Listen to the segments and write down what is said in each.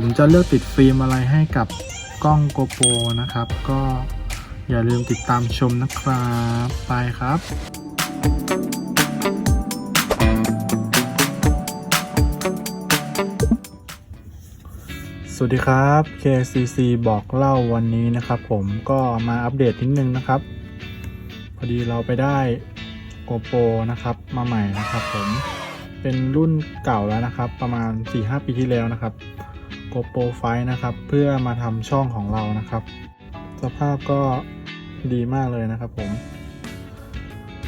ผมจะเลือกติดฟิล์มอะไรให้กับกล้องโกโปรนะครับ ก็อย่าลืมติดตามชมนะครับ ไปครับสวัสดีครับ KCC บอกเล่าวันนี้นะครับ ผมก็มาอัปเดตนิดนึงนะครับ พอดีเราไปได้ GoPro นะครับมาใหม่นะครับ ผมเป็นรุ่นเก่าแล้วนะครับ ประมาณ 4-5 ปีที่แล้วนะครับ GoPro 5นะครับ เพื่อมาทำช่องของเรานะครับ สภาพก็ดีมากเลยนะครับผม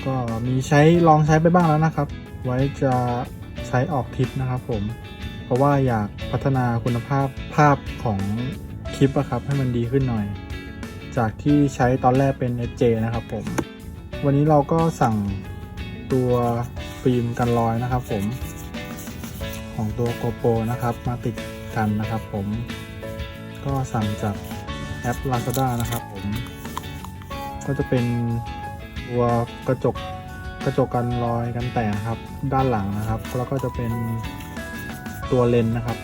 ก็มีใช้ลองใช้ไปบ้างแล้วนะครับ ไว้จะใช้ออกทริปนะครับผม เพราะว่าอยากพัฒนาคุณภาพภาพของคลิปอะครับ ให้มันดีขึ้นหน่อย จากที่ใช้ตอนแรกเป็น FJ นะครับผม วันนี้เราก็สั่งตัวฟิล์มกันรอยนะครับผมของตัว GoPro นะครับ มาติด กันนะครับ ผมก็สั่งจากแอป Lazada นะครับ ผม ก็จะเป็นตัวกระจกกระจกกันรอยกันแตกครับ ด้านหลังนะครับ แล้วก็จะเป็นตัวเลนนะครับ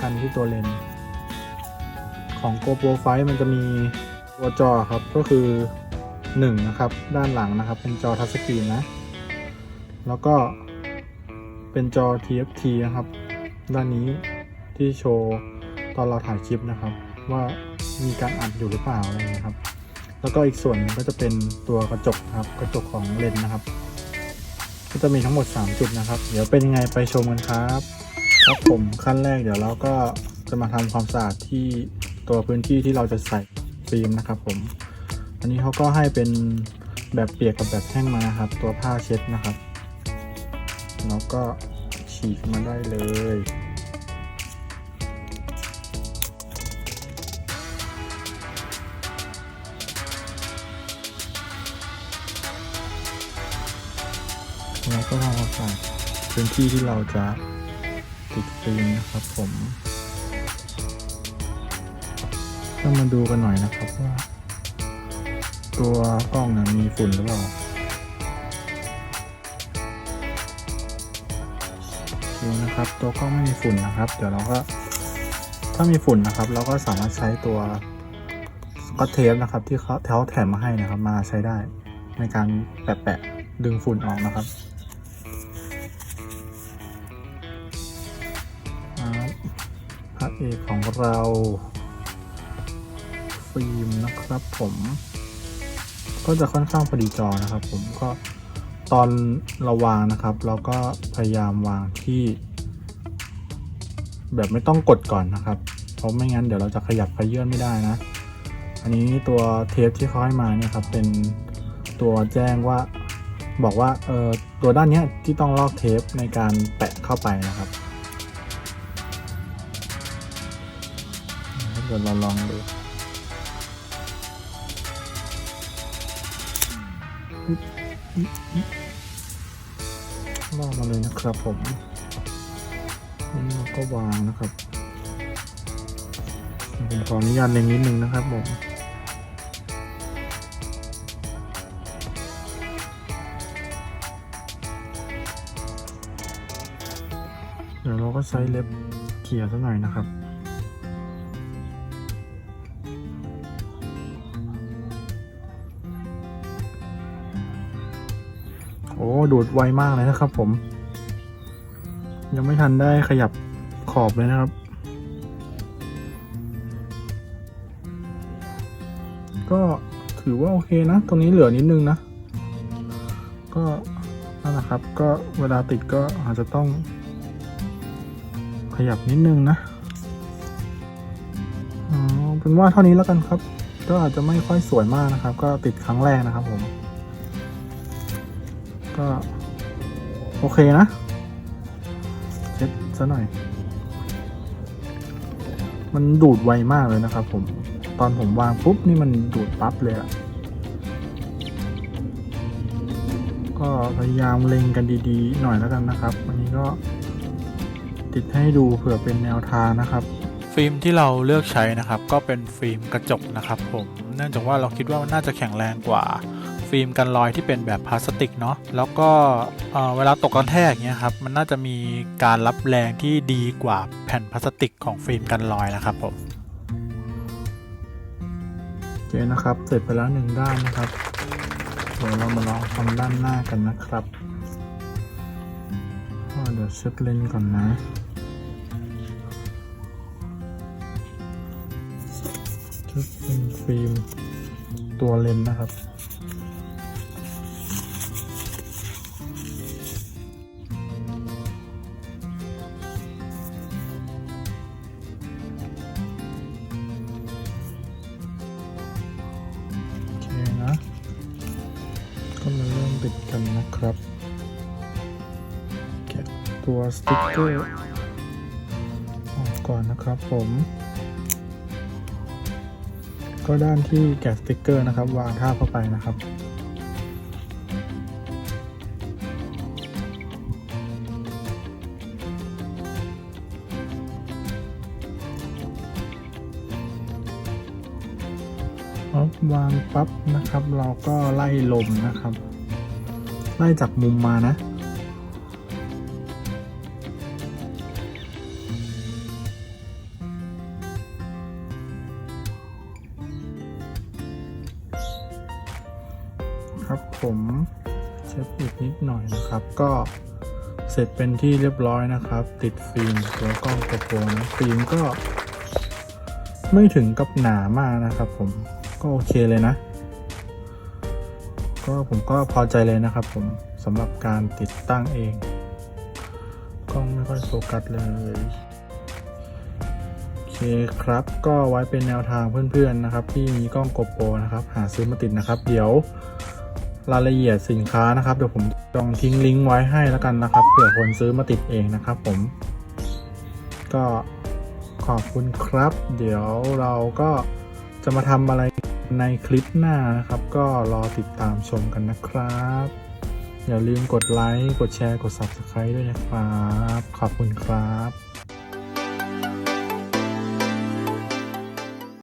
กันที่ตัวเลนของ GoPro 5มันจะมีตัวจอครับก็คือ1นะครับ ด้านหลังนะครับ เป็นจอทัชสกรีนนะ แล้วก็เป็นจอ TFT นะครับ ด้านนี้ ที่โชว์ตอนเราถ่ายคลิปนะครับ ว่ามีการอัดอยู่หรือเปล่าอะไรอย่างนี้ครับ แล้วก็อีกส่วนนึงก็จะเป็นตัวกระจกครับกระจกของเลนส์นะครับ ก็จะมีทั้งหมด 3 จุดนะครับ เดี๋ยวเป็นยังไงไปชมกันครับครับผมขั้นแรกเดี๋ยวเราก็จะมาทำความสะอาดที่ตัวพื้นที่ที่เราจะใส่ฟิล์มนะครับ ผม อันนี้เขาก็ให้เป็นแบบเปียกกับแบบแห้งมานะครับ ตัวผ้าเช็ดนะครับแล้วก็ฉีกมาได้เลย เราก็ทำความสะอาดพื้นที่ที่เราจะติดฟิล์มนะครับผมก็มาดูกันหน่อยนะครับว่า ตัวกล้องนะมีฝุ่นหรือเปล่าดูนะครับ ตัวกล้องไม่มีฝุ่นนะครับ เดี๋ยวเราก็ถ้ามีฝุ่นนะครับ เราก็สามารถใช้ตัวสกอตเทปนะครับ ที่เขาแถวแถมมาให้นะครับ มาใช้ได้ในการแปะๆดึงฝุ่นออกนะครับ พระเอกของเราฟิล์มนะครับผม ก็จะค่อนข้างพอดีจอนะครับ ผมก็ตอนเราวางนะครับ เราก็พยายามวางที่ แบบไม่ต้องกดก่อนนะครับ เพราะไม่งั้นเดี๋ยวเราจะขยับขยื่นไม่ได้นะ อันนี้ตัวเทปที่เขาให้มาเนี่ยครับเป็นตัวแจ้งว่าบอกว่าเออตัวด้านนี้ที่ต้องลอกเทปในการแปะเข้าไปนะครับ เดี๋ยวเราลองดูลอกมาเลยนะครับผมนี่เราก็วางนะครับผมขออนุญาตเล็งนิดนึงนะครับผมเดี๋ยวเราก็ใช้เล็บเขี่ยสักหน่อยนะครับ โอ้ดูดไวมากเลยนะครับ ผม ยังไม่ทันได้ขยับขอบเลยนะครับ ก็ถือว่าโอเคนะ ตรงนี้เหลือนิดนึงนะ ก็นั่นแหละครับ ก็เวลาติดก็อาจจะต้อง ขยับนิดนึงนะอ๋อเป็นว่าเท่านี้แล้วกันครับ ก็อาจจะไม่ค่อยสวยมากนะครับ ก็ติดครั้งแรกนะครับผม ก็โอเคนะ เช็ดซะหน่อย มันดูดไวมากเลยนะครับผม ตอนผมวางปุ๊บนี่มันดูดปั๊บเลยอะก็พยายามเล็งกันดีๆ หน่อยแล้วกันนะครับ วันนี้ก็ติดให้ดูเผื่อเป็นแนวทางนะครับ ฟิล์มที่เราเลือกใช้นะครับ ก็เป็นฟิล์มกระจกนะครับ ผม เนื่องจากว่าเราคิดว่ามันน่าจะแข็งแรงกว่า ฟิล์มกันรอยที่เป็นแบบพลาสติกเนาะแล้วก็เออเวลาตกกระแทกเนี้ยครับมันน่าจะมีการรับแรงที่ดีกว่าแผ่นพลาสติกของฟิล์มกันรอยนะครับผมโอเคนะครับเสร็จไปแล้วหนึ่งด้านนะครับเดี๋ยวเรามาลองทำด้านหน้ากันนะครับก็เดี๋ยวเช็ดเลนก่อนนะจะเป็นฟิล์มตัวเลนนะครับ ติดกันนะครับ แกะตัวสติ๊กเกอร์ออกก่อนนะครับผม ก็ด้านที่แกะสติ๊กเกอร์นะครับ วางท่าเข้าไปนะครับวางปั๊บนะครับ เราก็ไล่ลมนะครับ ไล่จากมุมมานะ ครับผมเช็ดอีกนิดหน่อยนะครับ ก็เสร็จเป็นที่เรียบร้อยนะครับ ติดฟิล์มตัวกล้องโกโปรนะฟิล์มก็ ไม่ถึงกับหนามากนะครับผมก็โอเคเลยนะ ก็ผมก็พอใจเลยนะครับผมสำหรับการติดตั้งเอง กล้องไม่ค่อยโฟกัสเลยโอเคครับ ก็ไว้เป็นแนวทางเพื่อนๆนะครับ ที่มีกล้องโกโปรนะครับ หาซื้อมาติดนะครับ เดี๋ยวรายละเอียดสินค้านะครับเดี๋ยวผมลองทิ้งลิงก์ไว้ให้แล้วกันนะครับเผื่อคนซื้อมาติดเองนะครับผม ก็ขอบคุณครับ เดี๋ยวเราก็จะมาทำอะไร ในคลิปหน้านะครับ ก็รอติดตามชมกันนะครับ อย่าลืมกดไลค์ กดแชร์ กด Subscribe ด้วยนะครับ ขอบคุณครับ